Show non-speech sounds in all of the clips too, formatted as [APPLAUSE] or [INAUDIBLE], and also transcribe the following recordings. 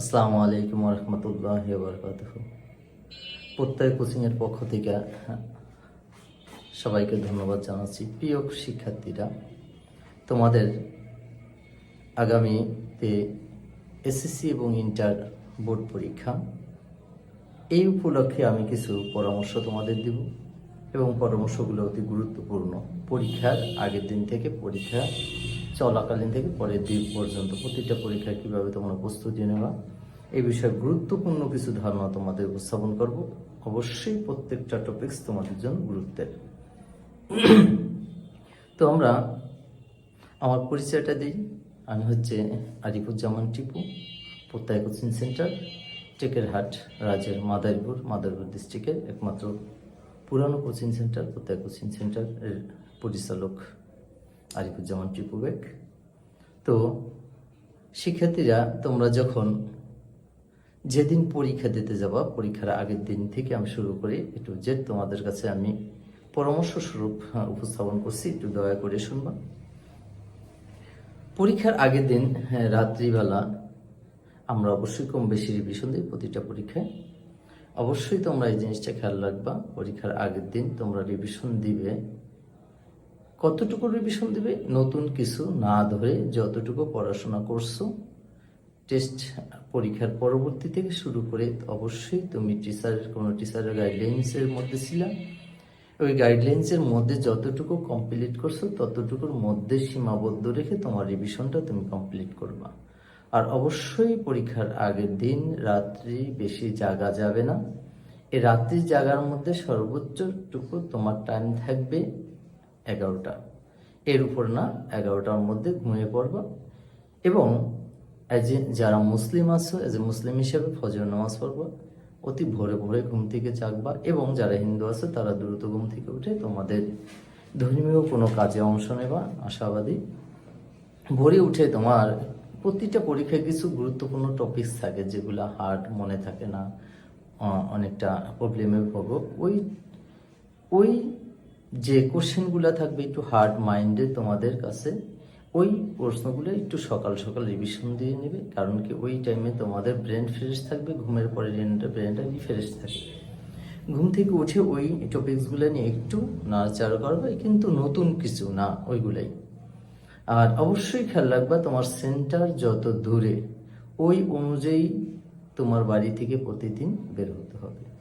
আসসালামু আলাইকুম রহমতুল্লাহ বরকাত প্রত্যয় কোচিংয়ের পক্ষ থেকে সবাইকে ধন্যবাদ জানাচ্ছি। প্রিয় শিক্ষার্থীরা, তোমাদের আগামীতে এসএসসি এবং ইন্টার বোর্ড পরীক্ষা। এই উপলক্ষে আমি কিছু পরামর্শ তোমাদের দেব এবং পরামর্শগুলো অতি গুরুত্বপূর্ণ। পরীক্ষার আগের দিন থেকে পরীক্ষা চলাকালীন থেকে পরের দিন পর্যন্ত প্রতিটা পরীক্ষা কীভাবে তোমরা প্রস্তুতি নেওয়া এই বিষয়ে গুরুত্বপূর্ণ কিছু ধারণা তোমাদের উপস্থাপন করব। অবশ্যই প্রত্যেকটা টপিক্স তোমাদের জন্য গুরুত্বের। তো আমরা আমার পরিচয়টা দিই। আমি হচ্ছে আরিফুজ্জামান টিপু, প্রত্যয় কোচিং সেন্টার টেকেরহাট রাজ্যের মাদারীপুর মাদারীপুর ডিস্ট্রিক্টের একমাত্র পুরানো coaching centre, Prottoy coaching centre এর পরিচালক। আরিফুজ্জামান টিপু বেগ তো শিক্ষার্থীরা তোমরা যখন যেদিন পরীক্ষা দিতে যাবা পরীক্ষার আগের দিন থেকে আমি শুরু করি একটু জেড তোমাদের কাছে আমি পরামর্শ স্বরূপ হ্যাঁ, উপস্থাপন করছি একটু দয়া করে শুনবা। পরীক্ষার আগের দিন হ্যাঁ, রাত্রিবেলা আমরা অবশ্যই কম বেশি রিভিশন দিই প্রতিটা পরীক্ষায়। অবশ্যই তোমরা এই জিনিসটা খেয়াল রাখবা পরীক্ষার আগের দিন তোমরা রিভিশন দিবে। কতটুকু রিভিশন দিবে? নতুন কিছু না ধরে যতটুকু পড়াশোনা করছ টেস্ট পরীক্ষার পরবর্তী থেকে শুরু করে অবশ্যই তুমি টিচারের কোনো টিচারের গাইডলাইন্সের মধ্যে ছিলা। ওই গাইডলাইন্সের মধ্যে যতটুকু কমপ্লিট করছ, ততটুকুর মধ্যে সীমাবদ্ধ রেখে তোমার রিভিশনটা তুমি কমপ্লিট করবা। আর অবশ্যই পরীক্ষার আগের দিন রাত্রি বেশি জাগা যাবে না। এই রাত্রি জাগার মধ্যে সর্বোচ্চটুকু তোমার টাইম থাকবে এগারোটা। এর উপর না এগারোটার মধ্যে ঘুমিয়ে পড়বা এবং অ্যাজ এ যারা মুসলিম আছো অ্যাজ এ মুসলিম হিসেবে ফজর নামাজ পড়বা, অতি ভোরে ভোরে ঘুম থেকে জাগবা এবং যারা হিন্দু আছে, তারা দ্রুত ঘুম থেকে উঠে তোমাদের ধর্মীয় কোনো কাজে অংশ নেবা, আশাবাদী। ভোরে উঠে তোমার প্রতিটা পরীক্ষায় কিছু গুরুত্বপূর্ণ টপিকস থাকে যেগুলো হার্ড মনে থাকে না অনেকটা প্রবলেমে ভোগো। ওই ওই যে কোশ্চেনগুলো থাকবে একটু হার্ড মাইন্ডে তোমাদের কাছে, ওই প্রশ্নগুলো একটু সকাল সকাল রিভিশন দিয়ে নেবে। কারণ কি ওই টাইমে তোমাদের ব্রেন ফ্রেশ থাকবে, ঘুমের পরে ব্রেনটা রিফ্রেশ থাকবে। ঘুম থেকে উঠে ওই টপিকসগুলো নিয়ে একটু নাড়াচাড়া করবে, কিন্তু নতুন কিছু না ওইগুলাই। আর অবশ্যই খেয়াল রাখবা, তোমার সেন্টার যত দূরে, ওই অনুযায়ী তোমার বাড়ি থেকে প্রতিদিন বের হতে হবে।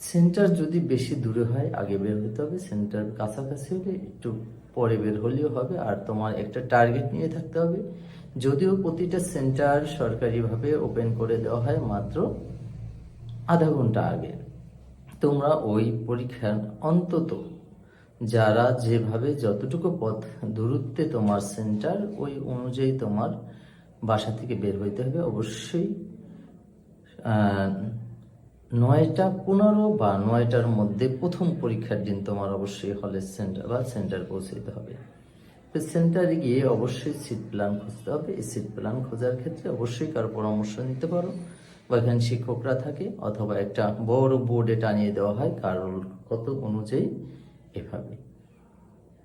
সেন্টার যদি বেশি দূরে হয়, আগে বের হতে হবে। সেন্টার কাছাকাছি হলে একটু পরে বের হলেও হবে। আর তোমার একটা টার্গেট নিয়ে থাকতে হবে। যদিও প্রতিটা সেন্টার সরকারিভাবে ওপেন করে দেওয়া হয় মাত্র আধা ঘণ্টা আগে। তোমরা ওই পরীক্ষার অন্তত যারা যেভাবে যতটুকু পথ দূরত্বে তোমার সেন্টার ওই অনুযায়ী তোমার বাসা থেকে বের হইতে হবে। অবশ্যই নয়টা পনেরো বা নয়টার মধ্যে প্রথম পরীক্ষার দিন তোমার অবশ্যই হলের সেন্টার বা সেন্টার পৌঁছে পৌঁছতে হবে। তো সেন্টারে গিয়ে অবশ্যই সিট প্ল্যান খুঁজতে হবে। এই সিট প্ল্যান খোঁজার ক্ষেত্রে অবশ্যই কারও পরামর্শ নিতে পারো। বা এখানে শিক্ষকরা থাকে অথবা একটা বড় বোর্ডে টানিয়ে দেওয়া হয় কারোর কত অনুযায়ী এভাবে।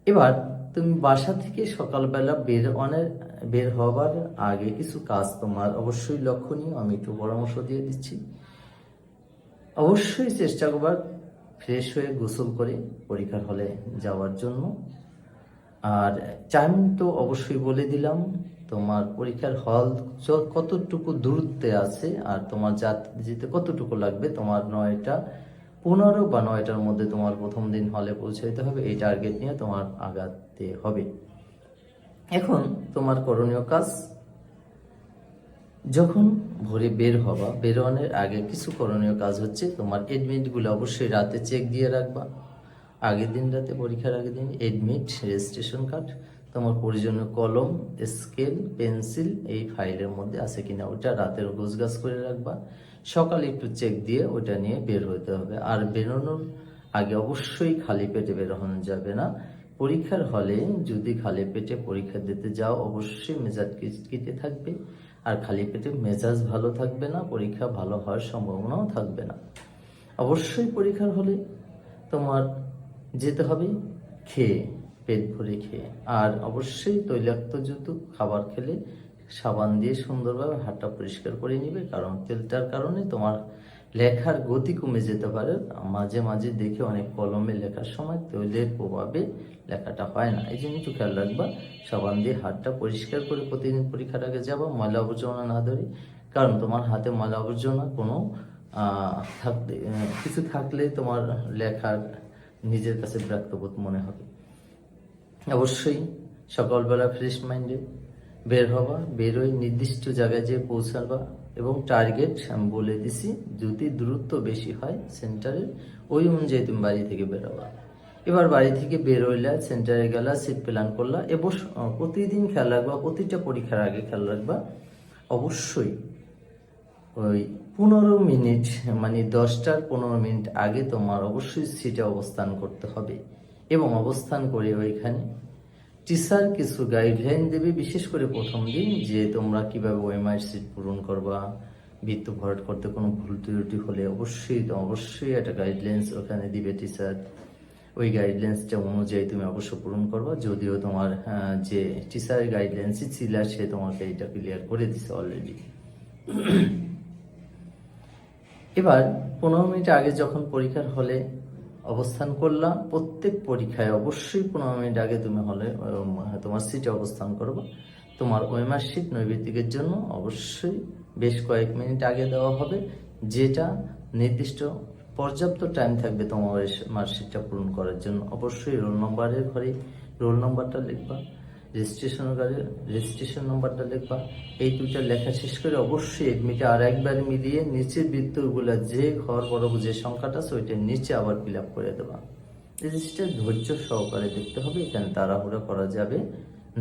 এবার তুমি বাসা থেকে সকালবেলা বের অনের বের হবার আগে কিছু কাজ তোমার অবশ্যই লক্ষণীয়। আমি একটু পরামর্শ দিয়ে দিচ্ছি। অবশ্যই চেষ্টা করবার ফ্রেশ হয়ে গোসল করে পরীক্ষার হলে যাওয়ার জন্য। আর টাইম তো অবশ্যই বলে দিলাম, তোমার পরীক্ষার হল কতটুকু দূরত্বে আছে আর তোমার যাত্রা যেতে কতটুকু লাগবে, তোমার নয়টা পনেরো বা নয়টার মধ্যে তোমার প্রথম দিন হলে পৌঁছাইতে হবে, এই টার্গেট নিয়ে তোমার আগাতে হবে। এখন তোমার করণীয় কাজ যখন ভোরে বের হবা বেরোনোর আগে কিছু করণীয় কাজ হচ্ছে তোমার এডমিটগুলো অবশ্যই রাতে চেক দিয়ে রাখবা। আগের দিন রাতে, পরীক্ষার আগের দিন এডমিট রেজিস্ট্রেশন কার্ড তোমার প্রয়োজনীয় কলম স্কেল পেন্সিল এই ফাইলের মধ্যে আছে কিনা ওটা রাতের গোছগাছ করে রাখবা। সকালে একটু চেক দিয়ে ওটা নিয়ে বের হতে হবে। আর বেরোনোর আগে অবশ্যই খালি পেটে বেরোনো যাবে না। পরীক্ষার হলে যদি খালি পেটে পরীক্ষা দিতে যাও, অবশ্যই মেজাজ কিটকিটে থাকবে। আর খালি পেটে মেজাজ ভালো থাকবে না, পরীক্ষা ভালো হওয়ার সম্ভাবনাও থাকবে না। অবশ্যই পরীক্ষার হলে তোমার যেতে হবে, খেয়ে, পেট ভরে খেয়ে। আর অবশ্যই তৈলাক্তযুক্ত খাবার খেলে সাবান দিয়ে সুন্দরভাবে হাতটা পরিষ্কার করে নিবে, কারণ তেলটার কারণে তোমার লেখার গতি কমে যেতে পারে। মাঝে মাঝে দেখে অনেক কলমে লেখার সময় তৈলের প্রভাবে লেখাটা হয় না। এই জন্য একটু খেয়াল রাখবা, সাবান দিয়ে হাতটা পরিষ্কার করে প্রতিদিন পরীক্ষার আগে যাবা, ময়লা আবর্জনা না ধরে। কারণ তোমার হাতে ময়লা আবর্জনা কোনো থাকলে কিছু থাকলে তোমার লেখার নিজের কাছে বিরক্তবোধ মনে হবে। অবশ্যই সকালবেলা ফ্রেশ মাইন্ডে বের হবা, বেরোয় নির্দিষ্ট জায়গায় যেয়ে পৌঁছাবা এবং টার্গেট আমি বলে দিছি, যদি দূরত্ব বেশি হয় সেন্টারের ওই অনুযায়ী তুমি বাড়ি থেকে বেরোবা। এবার বাড়ি থেকে বের হইলা সেন্টারে গেলা সিট প্ল্যান করলা এবং প্রতিদিন খেয়াল রাখবা, প্রতিটা পরীক্ষার আগে খেয়াল রাখবা, অবশ্যই ওই পনেরো মিনিট মানে দশটার পনেরো মিনিট আগে তোমার অবশ্যই সিটে অবস্থান করতে হবে। এবং অবস্থান করে ওইখানে টিচার কিছু গাইডলাইন দেবে, বিশেষ করে প্রথম দিন, যে তোমরা কীভাবে ওএমআই সিট পূরণ করবা, বৃত্ত ভরাট করতে কোনো ভুল ত্রুটি হলে অবশ্যই অবশ্যই একটা গাইডলাইন্স ওখানে দিবে টিচার ওই গাইডলাইন্সটা অনুযায়ী তুমি অবশ্য পূরণ করবা, যদিও তোমার যে টিচারের গাইডলাইন্সই ছিল, সে তোমাকে এটা ক্লিয়ার করে দিছে অলরেডি এবার পনেরো মিনিট আগে যখন পরীক্ষার হলে অবস্থান করলাম। প্রত্যেক পরীক্ষায় অবশ্যই পনেরো মিনিট আগে তুমি হলে তোমার সিটে অবস্থান করবে। তোমার ওয়েমার সিট নৈবেদিকের জন্য অবশ্যই বেশ কয়েক মিনিট আগে দেওয়া হবে, যেটা নির্দিষ্ট পর্যাপ্ত টাইম থাকবে তোমার মার্কশিটটা পূরণ করার জন্য। অবশ্যই রোল নম্বরের ঘরে রোল নম্বরটা লিখবা। রেজিস্ট্রেশন কার্ডে রেজিস্ট্রেশন নম্বরটা লিখবা এই দুইটা লেখা শেষ করে অবশ্যই এডমিটে আর একবার মিলিয়ে নিচের বৃত্তগুলো যে ঘর বড় যে সংখ্যাটা আছে ওইটার নিচে আবার ফিল আপ করে দেবা। রেজিস্টার ধৈর্য সহকারে দেখতে হবে, এখানে তাড়াহুড়ো করা যাবে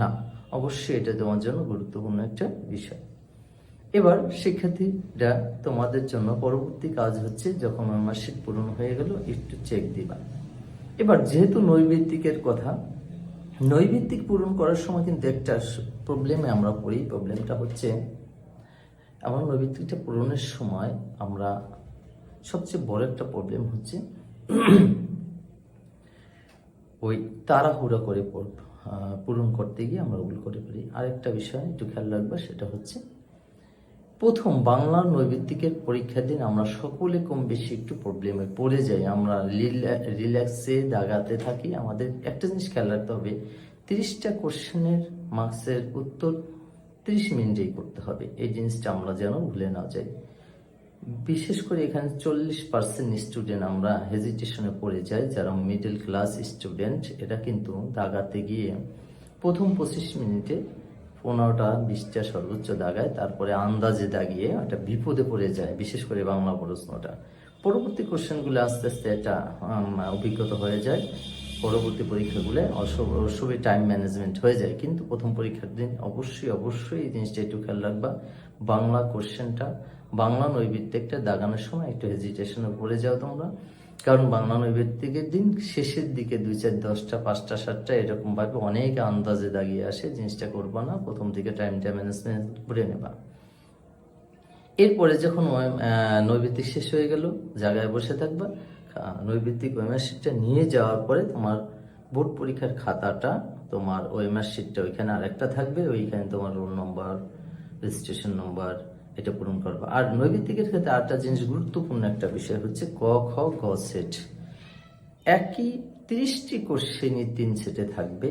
না। অবশ্যই এটা তোমার জন্য গুরুত্বপূর্ণ একটা বিষয়। এবার শিক্ষার্থীরা তোমাদের জন্য পরবর্তী কাজ হচ্ছে যখন আমার শীত পূরণ হয়ে গেল, একটু চেক দিবা। এবার যেহেতু নৈবেদিকের কথা নৈবেদিক পূরণ করার সময় কিন্তু একটা প্রবলেমে আমরা পড়ি। প্রবলেমটা হচ্ছে, আমার নৈবেদিকটা পূরণের সময় আমরা সবচেয়ে বড় একটা প্রবলেম হচ্ছে, ওই তাড়াহুড়া করে পূরণ করতে গিয়ে আমরা ভুল করে ফেলি। আরেকটা বিষয় একটু খেয়াল রাখবা, সেটা হচ্ছে প্রথম বাংলার নৈবেদিকের পরীক্ষার দিন আমরা সকলে কম বেশি একটু প্রবলেমে পড়ে যাই। আমরা রিল্যাক্সে দাগাতে থাকি। আমাদের একটা জিনিস খেয়াল রাখতে হবে, তিরিশটা কোশ্চেনের মার্কসের উত্তর তিরিশ মিনিটেই করতে হবে। এই জিনিসটা আমরা যেন ভুলে না যাই। বিশেষ করে এখানে চল্লিশ পার্সেন্ট স্টুডেন্ট আমরা হেজিটেশনে পড়ে যাই, যারা মিডল ক্লাস স্টুডেন্ট এটা কিন্তু দাগাতে গিয়ে প্রথম পঁচিশ মিনিটে পনেরোটা বিশটা সর্বোচ্চ দাগায়, তারপরে আন্দাজে দাগিয়ে একটা বিপদে পড়ে যায়, বিশেষ করে বাংলা প্রশ্নটা। পরবর্তী কোশ্চেনগুলো আস্তে আস্তে একটা অভিজ্ঞতা হয়ে যায়। পরবর্তী পরীক্ষাগুলো অবশ্যই টাইম ম্যানেজমেন্ট হয়ে যায়। কিন্তু প্রথম পরীক্ষার দিন অবশ্যই অবশ্যই এই জিনিসটা একটু খেয়াল রাখবা। বাংলা কোশ্চেনটা, বাংলা নৈবিত্তিকটা দাগানোর সময় একটু হেজিটেশনে পড়ে যাও তোমরা। কারণ বাংলা নৈবেদিকের দিন শেষের দিকে দুই চার দশটা, পাঁচটা, সাতটা এরকম ভাবে অনেক আন্দাজে দাগিয়ে আসে, জিনিসটা করবা না, প্রথম দিকে টাইমটা ম্যানেজমেন্ট করে নেবা। এরপরে যখন নৈবেদিক শেষ হয়ে গেল, জায়গায় বসে থাকবা নৈবেদিক ওয়েমার্কশিটটা নিয়ে যাওয়ার পরে তোমার বোর্ড পরীক্ষার খাতাটা, তোমার ওয়েমার্কশিটটা ওইখানে আরেকটা থাকবে, ওইখানে তোমার রোল নম্বর রেজিস্ট্রেশন নম্বর এটা পূরণ করবা। আর নৈবেদিকের ক্ষেত্রে আরেকটা জিনিস গুরুত্বপূর্ণ একটা বিষয় হচ্ছে ক, খ, গ সেট একই তিরিশটি কোশ্চেনই তিন সেটে থাকবে।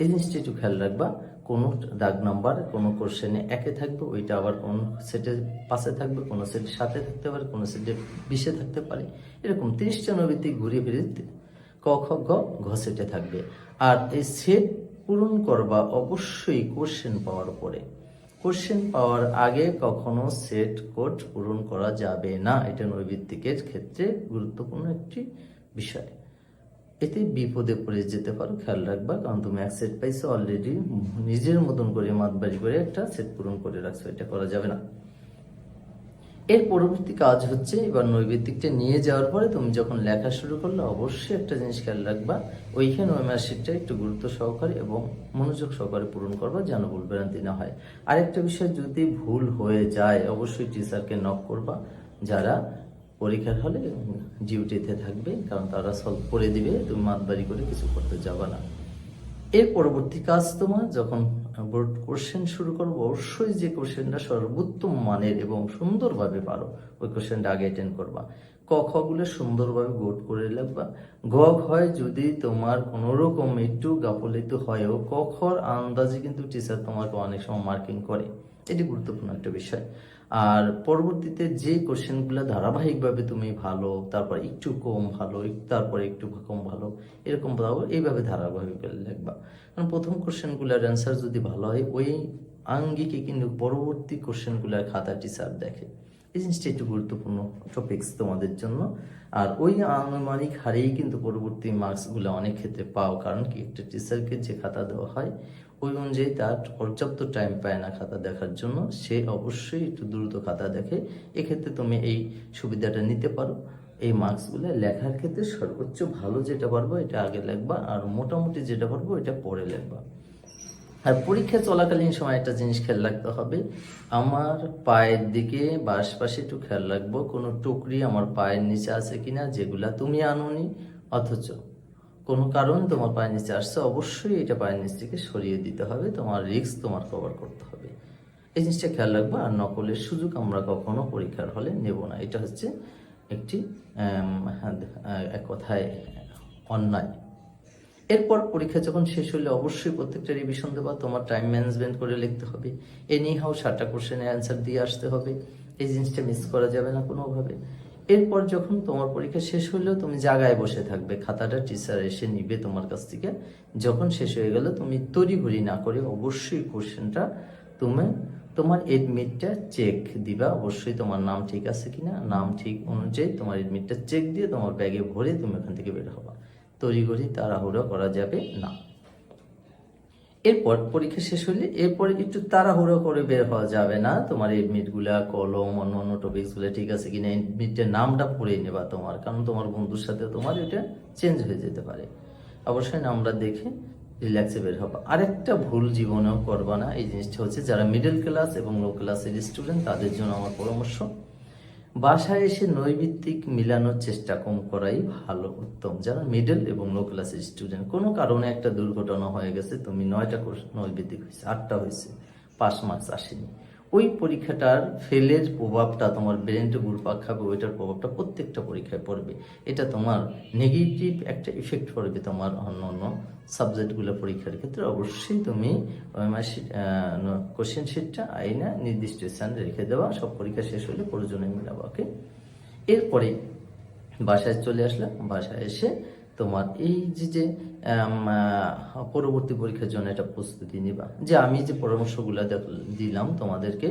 এই জিনিসটা একটু খেয়াল রাখবা, কোনো দাগ নাম্বার, কোনো কোশ্চেনে একে থাকবে, ওইটা আবার কোন সেটে পাশে থাকবে, কোনো সেটে সাথে থাকতে পারে, কোনো সেটে বিশে থাকতে পারে। এরকম তিরিশটা নবীতি ঘুরিয়ে ফিরে ক, খ, গ, ঘ সেটে থাকবে। আর এই সেট পূরণ করবা অবশ্যই কোশ্চেন পাওয়ার পরে। কোশ্চেন পাওয়ার আগে কখনো সেট কোড পূরণ করা যাবে না। এটা নৈবিত্তিকের ক্ষেত্রে গুরুত্বপূর্ণ একটি বিষয়। এতে বিপদে পড়ে যেতে পারো, খেয়াল রাখবা, কারণ তুমি এক সেট পাইছো অলরেডি নিজের মতন করে মাতবাড়ি করে একটা সেট পূরণ করে রাখছো, এটা করা যাবে না। এর পরবর্তী কাজ হচ্ছে এবার নৈবেদিকটা নিয়ে যাওয়ার পরে তুমি যখন লেখা শুরু করলে অবশ্যই একটা জিনিস খেয়াল রাখবা, ওইখানে ওই মার্কশিটটা একটু গুরুত্ব সহকারে এবং মনোযোগ সহকারে পূরণ করবা যেন ভুল ভ্রান্তি না হয়। আরেকটা বিষয়, যদি ভুল হয়ে যায়, অবশ্যই টিচারকে নক করবা, যারা পরীক্ষার হলে ডিউটিতে থাকবে, কারণ তারা সলভ করে দিবে, তুমি মাতবাড়ি করে কিছু করতে যাবা না। এর পরবর্তী কাজ তোমার, যখন বোর্ড কোশ্চেন শুরু করব। অবশ্যই যে কোশ্চেনটা সর্বোত্তম মানের এবং সুন্দরভাবে পারো, ওই কোশ্চেনটা আগে অ্যাটেন্ড করবা। ক, খ গুলো সুন্দরভাবে গোট করে লাগবা গ হয় যদি তোমার কোনো রকম একটু গাফলিত হয়ও ক খর আন্দাজে কিন্তু টিচার তোমাকে অনেক সময় মার্কিং করে। এটি গুরুত্বপূর্ণ একটা বিষয়। আর পরবর্তীতে যে কোশ্চেনগুলো ধারাবাহিকভাবে তুমি ভালো, তারপর একটু কম ভালো তারপরে একটু কম ভালো, এরকম ভালো এইভাবে ধারাবাহিকভাবে লিখবা। কারণ প্রথম কোশ্চেনগুলোর অ্যান্সার যদি ভালো হয়, ওই আঙ্গিকে কিন্তু পরবর্তী কোশ্চেনগুলোর খাতা টিচার দেখে। এই জিনিসটা একটু গুরুত্বপূর্ণ টপিক্স তোমাদের জন্য। আর ওই আনুমানিক হারেই কিন্তু পরবর্তী মার্কসগুলো অনেক ক্ষেত্রে পাও। কারণ কি, একটা টিচারকে যে খাতা দেওয়া হয় ওই অনুযায়ী তার পর্যাপ্ত টাইম পায় না খাতা দেখার জন্য, সে অবশ্যই একটু দ্রুত খাতা দেখে, এক্ষেত্রে তুমি এই সুবিধাটা নিতে পারো। এই মার্কসগুলো লেখার ক্ষেত্রে সর্বোচ্চ ভালো যেটা পারব, এটা আগে লেখবা, আর মোটামুটি যেটা পারব, এটা পরে লেখবা। আর পরীক্ষা চলাকালীন সময় একটা জিনিস খেয়াল রাখতে হবে, আমার পায়ের দিকে বা আশপাশে একটু খেয়াল রাখব, কোনো টুকরি আমার পায়ের নিচে আছে কিনা, যেগুলা তুমি আনোনি, অথচ কোনো কারণ তোমার পায়ের নিচে আসছে অবশ্যই এটা পায়ের নিচ থেকে সরিয়ে দিতে হবে। তোমার রিস্ক তোমার কভার করতে হবে। এই জিনিসটা খেয়াল রাখব আর নকলের সুযোগ আমরা কখনো পরীক্ষার হলে নেব না। এটা হচ্ছে একটি হ্যাঁ, এক কথায় অন্যায়। এরপর পরীক্ষা যখন শেষ হলে অবশ্যই প্রত্যেকটা রিভিশন দেবা। তোমার টাইম ম্যানেজমেন্ট করে লিখতে হবে। এনি হাউ সাতটা কোশ্চেনের অ্যান্সার দিয়ে আসতে হবে। এই জিনিসটা মিস করা যাবে না কোনোভাবে। এরপর যখন তোমার পরীক্ষা শেষ হলেও তুমি জায়গায় বসে থাকবে। খাতাটা টিচার এসে নিবে তোমার কাছ থেকে। যখন শেষ হয়ে গেল, তুমি তড়িঘড়ি না করে অবশ্যই কোশ্চেনটা তুমি তোমার এডমিটটা চেক দিবা। অবশ্যই তোমার নাম ঠিক আছে কিনা? নাম ঠিক অনুযায়ী তোমার এডমিটটা চেক দিয়ে তোমার ব্যাগে ভরে তুমি ওখান থেকে বের হবা। তড়িঘড়ি তাড়াহুড়ো করা যাবে না। এরপর পরীক্ষা শেষ হলে এরপর একটু তাড়াহুড়ো করে বের হওয়া যাবে না। তোমার এডমিটগুলা কলম, অন্য অন্য টপিক্সগুলা ঠিক আছে কিনা এডমিটের নামটা পড়ে নেবা তোমার, কারণ তোমার বন্ধুর সাথে তোমার এটা চেঞ্জ হয়ে যেতে পারে। অবশ্যই নামটা দেখে রিল্যাক্সে বের হবা। আরেকটা ভুল জীবনেও করবা না, এই জিনিসটা হচ্ছে যারা মিডল ক্লাস এবং লো ক্লাসের স্টুডেন্ট তাদের জন্য আমার পরামর্শ বাসায় এসে নৈবিত্তিক মিলানোর চেষ্টা কম করাই ভালো। উত্তম, যারা মিডল এবং লো ক্লাসের স্টুডেন্ট কোনো কারণে একটা দুর্ঘটনা হয়ে গেছে, তুমি নয়টা নৈবিত্তিক হয়েছে, আটটা হয়েছে, পাঁচ মাস আসেনি। ওই পরীক্ষাটার ফেলের প্রভাবটা তোমার ব্রেনটা ঘুরপাক খাবে, ওইটার প্রভাবটা প্রত্যেকটা পরীক্ষায় পড়বে। এটা তোমার নেগেটিভ একটা ইফেক্ট পড়বে তোমার অন্য অন্য সাবজেক্টগুলো পরীক্ষার ক্ষেত্রে। অবশ্যই তুমি কোশ্চেন শিটটা আইনা নির্দিষ্ট স্থানে রেখে দেওয়া, সব পরীক্ষা শেষ হলে প্রয়োজনে মিলাবো ওকে এরপরে বাসায় চলে আসলাম। বাসায় এসে তোমার এই যে যে পরবর্তী পরীক্ষার জন্য এটা প্রস্তুতি নিবা। যে আমি যে পরামর্শগুলো দিলাম তোমাদেরকে,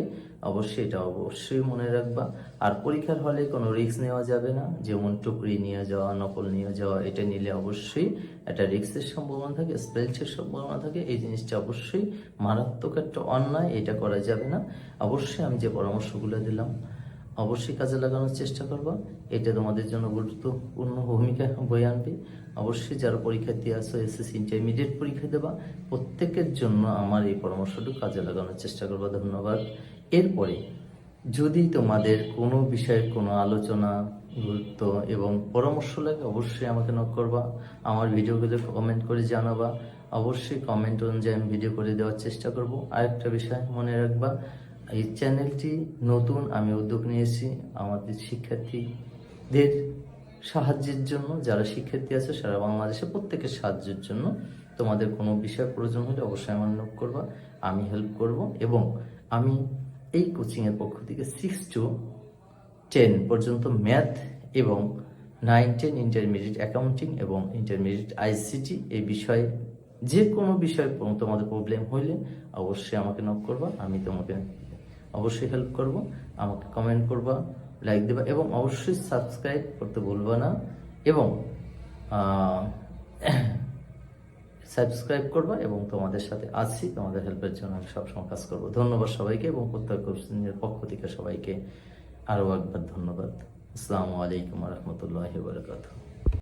অবশ্যই এটা অবশ্যই মনে রাখবা। আর পরীক্ষার হলে কোনো রিস্ক নেওয়া যাবে না। যেমন টুকরি নিয়ে যাওয়া, নকল নিয়ে যাওয়া, এটা নিলে অবশ্যই একটা রিস্কের সম্ভাবনা থাকে স্পেলসের সম্ভাবনা থাকে। এই জিনিসটা অবশ্যই মারাত্মক একটা অন্যায়, এটা করা যাবে না। অবশ্যই আমি যে পরামর্শগুলো দিলাম অবশ্যই কাজে লাগানোর চেষ্টা করবা। এটা তোমাদের জন্য গুরুত্বপূর্ণ ভূমিকা বয়ে আনবে। অবশ্যই যারা পরীক্ষার্থী আছো, এসএসসি ইন্টারমিডিয়েট পরীক্ষা দেবা, প্রত্যেকের জন্য আমার এই পরামর্শটুকু কাজে লাগানোর চেষ্টা করবা। ধন্যবাদ। এরপরে, যদি তোমাদের কোনো বিষয়ে কোনো আলোচনা, গুরুত্ব এবং পরামর্শ লাগে, অবশ্যই আমাকে নক করবা। আমার ভিডিওগুলো কমেন্ট করে জানাবা। অবশ্যই কমেন্ট অনুযায়ী আমি ভিডিও করে দেওয়ার চেষ্টা করব। আরেকটা বিষয় মনে রাখবা এই চ্যানেলটি নতুন, আমি উদ্যোগ নিয়েছি আমাদের শিক্ষার্থীদের সাহায্যের জন্য। যারা শিক্ষার্থী আছে, সারা বাংলাদেশে প্রত্যেকের সাহায্যের জন্য। তোমাদের কোনো বিষয়, প্রয়োজন হলে অবশ্যই আমার নোট করবা, আমি হেল্প করব এবং আমি এই কোচিংয়ের পক্ষ থেকে সিক্স টু টেন পর্যন্ত ম্যাথ এবং নাইন টেন ইন্টারমিডিয়েট অ্যাকাউন্টিং এবং ইন্টারমিডিয়েট আইসিটি এই বিষয়ে, যে কোনো বিষয়ে তোমাদের প্রবলেম হইলে অবশ্যই আমাকে নক করবা, আমি তোমাকে অবশ্যই হেল্প করব। আমাকে কমেন্ট করবা লাইক দেবা এবং অবশ্যই সাবস্ক্রাইব করতে ভুলবা না এবং সাবস্ক্রাইব [COUGHS] করবা এবং তোমাদের সাথে আছি। তোমাদের হেল্পের জন্য আমি সবসময় কাজ করব। ধন্যবাদ সবাইকে এবং প্রত্যেক পক্ষ থেকে সবাইকে আরও একবার ধন্যবাদ। আসসালামু আলাইকুম রহমতুল্লাহ বারকাতুহ।